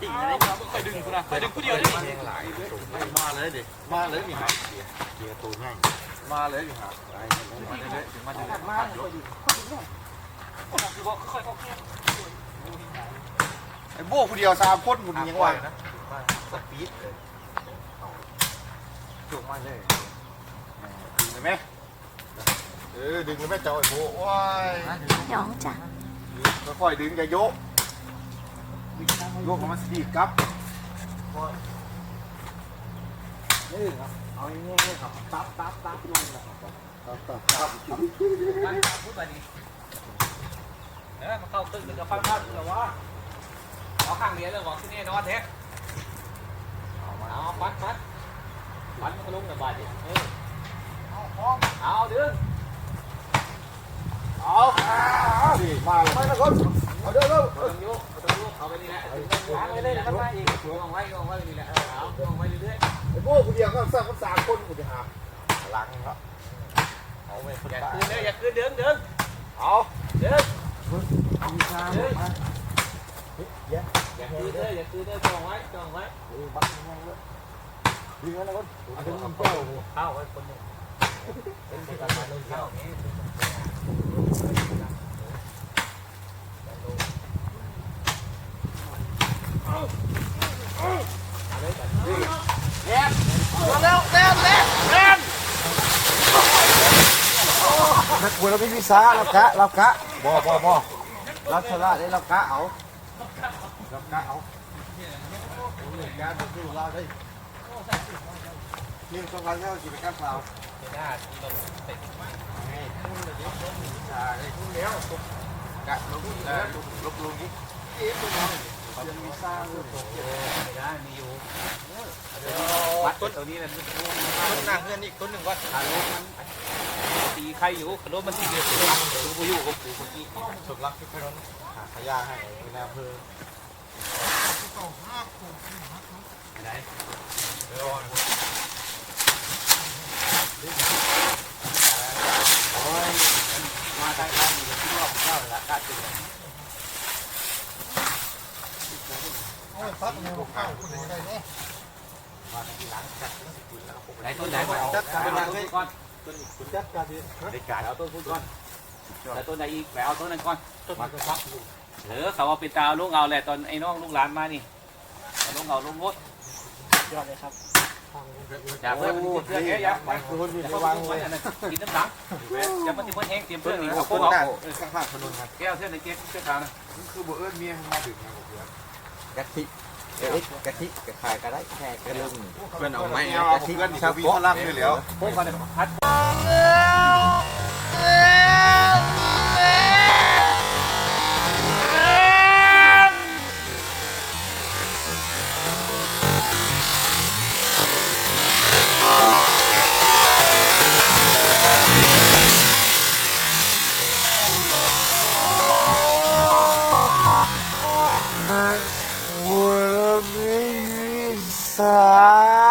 ติ่งอะไรมาค่อยดึงกูนะค่อยดึงกูเดียวนี่มาเลยดิมาเลยนี่ฮะเกียร์ตัวง่ายมาเลยนี่ฮะไอ้มาเรื่อยๆมาเรื่อยๆมาเรื่อยๆคือว่าค่อยๆไอ้โบ้ผู้เดียวสามคนคุณยังไหวนะสปีดเลยจุกมาเลยดึงเลยไหมเออดึงเลยไหมเจ้าไอ้โบ้ว้ายหยองจ้ะค่อยๆดึงอย่าโยก โยกมันสปีดครับนี่ครับเอาอย่างนี้ครับตับตับตับลงนะครับตับตับตับพูดไปดิเออมาเข้าตึกกับฟังพัดหรอวะเอาข้างเดียวเลยบอกที่นี่นอนแท้เอาปัดปัดปัดมันก็ลงกับบาดดิเออเอาดึงเอา แล้วมาอีกลงไว้ลงไว้นี่แหละเอาลงไว้เรื่อยไอ้พวกคนเดียวก็สร้างคนสามคนกูจะหาหลังครับเอาไปคนอย่าคืนเลยอย่าคืนดึงดึงเอาดึงมีชามาเยอะอย่าคืนเลยอย่าคืนเลยจองไว้จองไว้บักมาเลยดึงแล้วคนเอาดึงเจ้าเข้าไว้คนนึงเป็นการมาลงเข้า กมวยเราไม่มีซาเรากะเรากะบ่บ่บ่เราชนะได้เรากะเอาเรากะเอาการดูเราได้นี่ต้องการเท่ากิจกรรมเราไม่ได้เราเตะชาได้ทุกแล้วกะลงแล้วลบลงนี้เอ๊ะตัวนี้ยังมีซาเรื่องไม่ได้มีอยู่วัดต้นตัวนี้นะต้นหน้าเพื่อนอีกต้นหนึ่งว่าขารถีใครอยู่ขารถมันที่เดียวดูกูอยู่กับกูเมื่อกี้สุดรักที่พี่น้องหาขยะให้ในอำเภอไหนโอ้ยมาได้ได้มีแต่ที่รอบเจ้าละกาตึงไหนต้นไหนจัดการก่อน คุณจัดการดีบริการเอาต้นพูดก่อนแล้วต้นไหนอีกไปเอาต้นนั้นก่อนมาก็ฟักหรือเขาเอาเป็นตาลูกเอาแหละตอนไอ้น้องลูกหลานมานี่ลูกเอาลูกมดยอดเลยครับอย่าเพิ่งเพื่อนเยอะอย่าไปคุณมีอย่าระเพิ่งวังไว้เลยอันนั้นกินน้ำสังอย่ามาที่พ่นแห้งเตรียมเพื่เพื่ออนนนี่นี่พวพวกกเราเอาข้างข้างถนนครับแก้วเส้นในเก๊กเสื้อขาวนะคือบ่เอิ้นเมียมาดึกนะผมเพื่อนกะทิเอ้ยกะทิกะขายก็ได้แค่กระลุงเพื่อนเอาไม่เอาเพื่อนชาววีพลังด้วยแล้วพวกเขาเนี่ย พัดสา